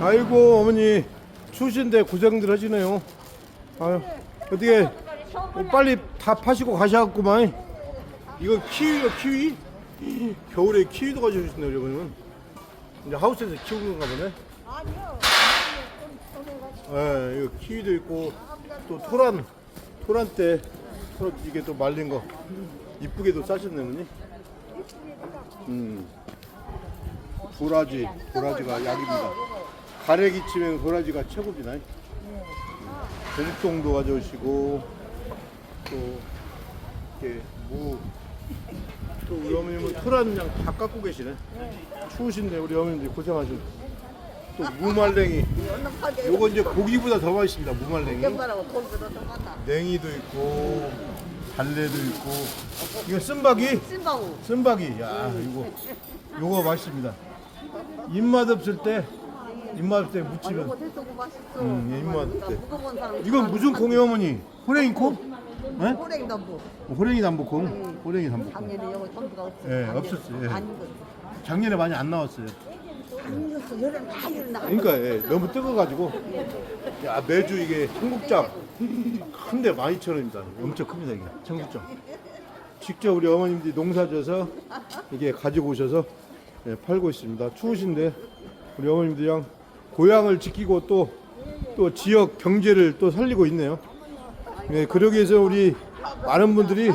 아이고 어머니 추우신데 고생들 하시네요. 아유 어떻게 뭐 빨리 다 파시고 가셔갖구만. 이거 키위가 키위? 겨울에 키위도 가져오시네요 여러분은. 이제 하우스에서 키우는 건가 보네. 아니요. 예, 이거 키위도 있고 또 토란 토란 때 토란 이게 또 말린 거 이쁘게도 싸셨네 어머니. 음. 도라지 도라지가 약입니다. 가래 기치면 도라지가 최고지나. 대죽동도 가져오시고 또 이렇게 무. 또 우리 어머님은 토란 그냥 다 깎고 계시네. 추우신데 우리 어머님들 고생하신. 또 무말랭이. 요거 이제 고기보다 더 맛있습니다. 무말랭이. 돈보다. 냉이도 있고 달래도 있고 이거 쓴박이 찐방우. 쓴박이 야 이거 요거 맛있습니다. 입맛 없을 때 입맛 때 이거 무치면 됐어, 그 맛있어. 음, 예, 입맛? 무거운 사람. 이건 무슨 콩이에요 어머니? 호랭이 콩? 예? 호랭이 담보. 호랭이 담보콩? 호랭이 담보콩. 작년에 여기 전부가 없어. 예, 없었어요. 예. 안 익었어. 작년에 많이 안 나왔어요. 안 익었어. 여름 다 익었나? 그러니까 예, 너무 뜨거가지고 야 매주 이게 청국장 큰데 12,000원입니다. 엄청 큽니다 이게 청국장. 직접 우리 어머님들이 농사져서 이게 가지고 오셔서 예, 팔고 있습니다. 추우신데 우리 어머님들이랑 고향을 지키고 또 또 지역 경제를 또 살리고 있네요. 예, 그러기 위해서 우리 많은 분들이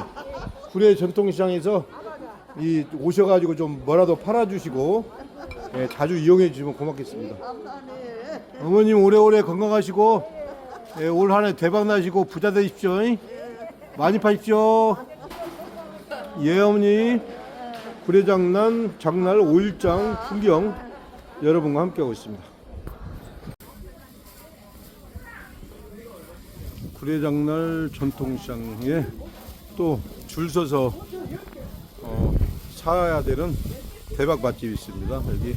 구례 전통시장에서 이 오셔가지고 좀 뭐라도 팔아주시고 예, 자주 이용해 주시면 고맙겠습니다. 어머님 오래오래 건강하시고 예, 올 한 해 대박 나시고 부자 되십시오. 많이 파십시오. 예 어머니 구례장난 장날 5일장 풍경 여러분과 함께하고 있습니다. 구례장날 전통시장에 또 줄 서서 어, 사야 되는 대박 맛집이 있습니다. 여기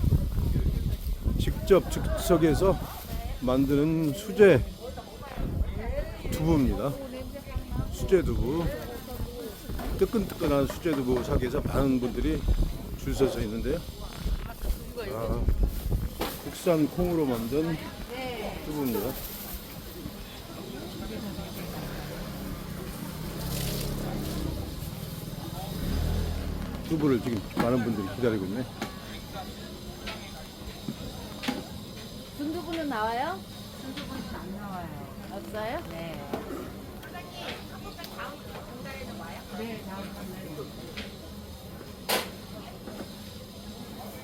직접 즉석에서 만드는 수제 두부입니다. 수제 두부. 뜨끈뜨끈한 수제 두부 사기 위해서 많은 분들이 줄 서서 있는데요. 아, 국산 콩으로 만든 두부입니다. 두부를 지금 많은 분들이 기다리고 있네. 순두부는 나와요? 순두부는 안 나와요. 없어요? 네.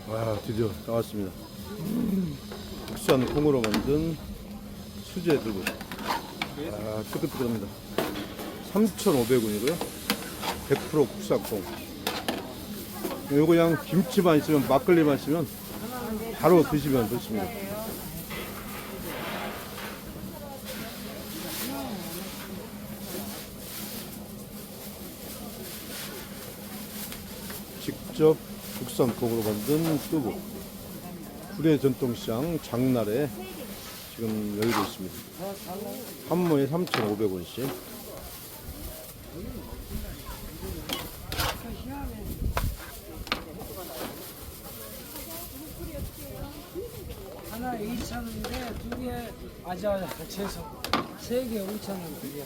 와 드디어 나왔습니다. 국산 콩으로 만든 수제 두부. 아 뜨끈뜨끈합니다. 3,500원이고요. 100% 국산 콩. 요거 그냥 김치만 있으면 막걸리만 있으면 바로 드시면 좋습니다. 직접 국산 콩으로 만든 두부. 구례 전통시장 장날에 지금 열리고 있습니다. 한 모에 3,500원씩. 하나 2,000원인데 두 개 아자 합쳐서 세 개 5,000원 그게.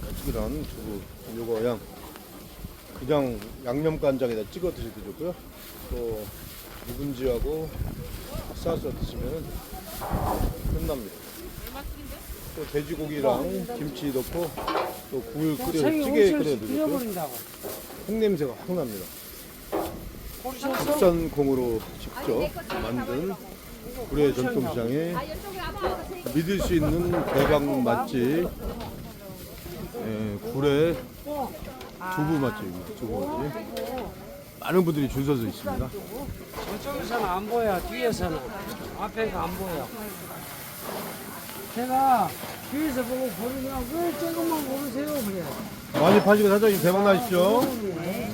까칠한 두부. 요거 그냥 그냥 양념 간장에다 찍어 드셔도 좋고요. 또 묵은지하고 싸서 드시면 끝납니다. 또 돼지고기랑 김치 넣고 또 굴 끓여 생이 찌개 5,000원씩 끓여도 좋고요. 빌려버린다고. 콩냄새가 확 납니다. 국산 콩으로 직접 만든 구례 전통시장에 믿을 수 있는 대박 맛집 예, 구례 두부 맛집입니다. 두부 맛집. 많은 분들이 줄 서서 있습니다. 저쪽에서는 안 보여, 뒤에서는. 앞에가 안 보여. 제가 뒤에서 보고 고르면 왜 조금만 고르세요, 그래. 많이 파시고 사장님 대박 나십시오. 네.